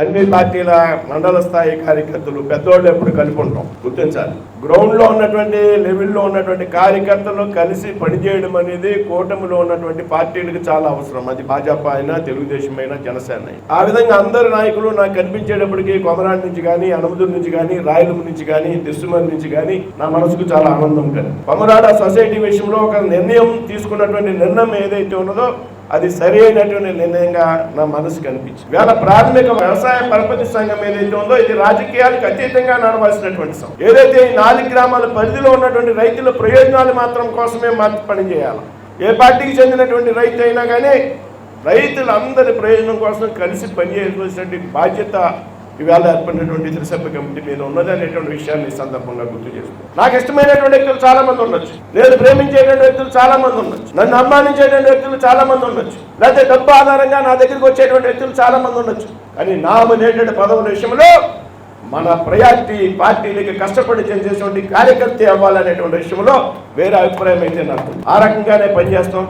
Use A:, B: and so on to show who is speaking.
A: అన్ని పార్టీల మండల స్థాయి కార్యకర్తలు పెద్దోళ్ళు ఎప్పుడు కలిపి ఉంటాం గుర్తించాలి. గ్రౌండ్లో ఉన్నటువంటి లెవెల్లో ఉన్నటువంటి కార్యకర్తలు కలిసి పనిచేయడం అనేది కూటమిలో ఉన్నటువంటి పార్టీలకు చాలా అవసరం. అది భాజపా అయినా తెలుగుదేశం అయినా జనసేన అయినా. ఆ విధంగా అందరు నాయకులు నాకు కనిపించేటప్పటికి కొమరాడి నుంచి కానీ అనమదూరు నుంచి కానీ రాయలూరు నుంచి కానీ దిస్తుమల్ నుంచి కానీ నా మనసుకు చాలా ఆనందం కలిగి కొమరాడ సొసైటీ విషయంలో ఒక నిర్ణయం తీసుకున్నటువంటి నిర్ణయం ఏదైతే ఉన్నదో అది సరి అయినటువంటి నిర్ణయంగా నా మనసుకు కనిపించింది. వేళ ప్రాథమిక వ్యవసాయ పరపతి సంఘం ఏదైతే ఉందో ఇది రాజకీయాలకు అతీతంగా నడవాల్సినటువంటి సంఘం. ఏదైతే ఈ నాలుగు గ్రామాల పరిధిలో ఉన్నటువంటి రైతుల ప్రయోజనాలు మాత్రం కోసమే మాత్రం పనిచేయాలి ఏ పార్టీకి చెందినటువంటి రైతు అయినా కానీ రైతులందరి ప్రయోజనం కోసం కలిసి పనిచేయవలసినటువంటి బాధ్యత ఇవాళ ఏర్పడినటువంటి త్రిసభ్య కమిటీ మీద ఉన్నది అనేటువంటి విషయాన్ని ఈ సందర్భంగా గుర్తు చేస్తాను నాకు ఇష్టమైనటువంటి వ్యక్తులు చాలా మంది ఉండొచ్చు. నేను ప్రేమించేటువంటి వ్యక్తులు చాలా మంది ఉండొచ్చు. నన్ను అమ్మానించేటువంటి వ్యక్తులు చాలా మంది ఉండొచ్చు. లేకపోతే డబ్బు ఆధారంగా నా దగ్గరికి వచ్చేటువంటి వ్యక్తులు చాలా మంది ఉండొచ్చు. కానీ నామినేటెడ్ పదవుల విషయంలో మన ప్రయారిటీ పార్టీలకి కష్టపడి చేసేటువంటి కార్యకర్త అవ్వాలనేటువంటి విషయంలో వేరే అభిప్రాయం అయితే నాకు. ఆ రకంగానే పనిచేస్తాం.